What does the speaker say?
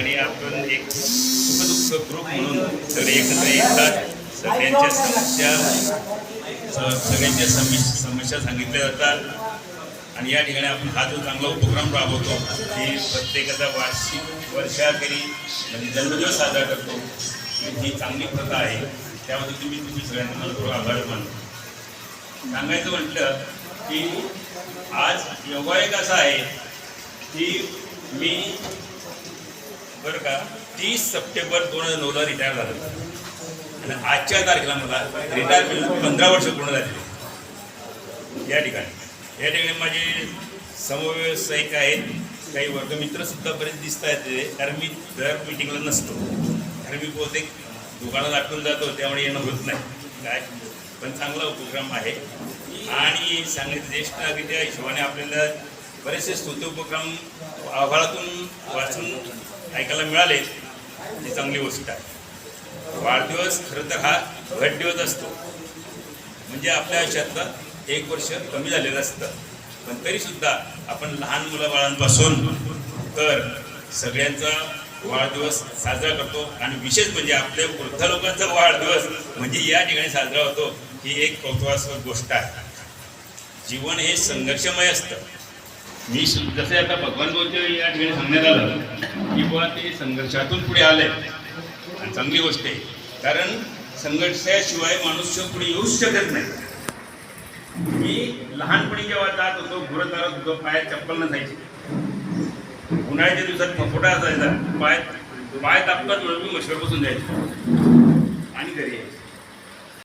आणि आपण एक सुखदुःख ग्रुप म्हणून सगळे एकत्र येतात. सगळ्यांच्या समस्या स- सगळ्यांच्या समस्या समस्या सांगितल्या जातात. आणि या ठिकाणी आपण हा जो चांगला उपक्रम राबवतो की प्रत्येकाचा वार्षिक वर्षाखेरी म्हणजे जन्मदिवस साजरा करतो. ही चांगली प्रथा आहे. त्याबद्दल तुम्ही तुम्ही सगळ्यांना मनपूर्वक आभार मानतो. सांगायचं म्हटलं की आज योगायोग असा आहे की मी बरं का? तीस सप्टेंबर दोन हजार नऊला रिटायर झालं. आणि आजच्या तारखेला मला रिटायरमेंट पंधरा वर्ष पूर्ण झालेली या ठिकाणी. या ठिकाणी माझे समव्यवसायिक आहेत. काही वर्गमित्रसुद्धा बरेच दिसत आहेत ते कारण मी दर मिटिंगला नसतो. कारण मी बहुतेक दुकानात आटून जातो त्यामुळे येणं होत नाही. काय? पण चांगला उपक्रम आहे. आणि सांगितलं ज्येष्ठ नागरिक त्या हिशोबाने आपल्याला बरेचसे स्तुती उपक्रम आभाळातून वाचून ऐकायला मिळाले ही चांगली गोष्ट आहे. वाढदिवस खरं तर हा घट दिवस असतो. म्हणजे आपल्या आयुष्यातलं एक वर्ष कमी झालेलं असतं. पण तरीसुद्धा आपण लहान मुलाबाळांपासून तर सगळ्यांचा वाढदिवस साजरा करतो. आणि विशेष म्हणजे आपल्या वृद्ध लोकांचा वाढदिवस म्हणजे या ठिकाणी साजरा होतो ही एक कौतुकास्पद गोष्ट आहे. जीवन हे संघर्षमय असतं. मी जसे आता भगवान बौद्ध या ठिकाणी सांगण्यात आलं की बुवा ते संघर्षातून पुढे आले. आणि चांगली गोष्ट आहे. कारण संघर्षाशिवाय मनुष्य पुढे येऊच शकत नाही. मी लहानपणी जेव्हा जात होतो गुरं चालत होतो पायात चप्पल नसायची. उन्हाळ्याच्या दिवसात फपोटा असायचा. पाय पाय तापतात म्हणून मी मशीवर बसून जायचो. आणि घरी यायचो.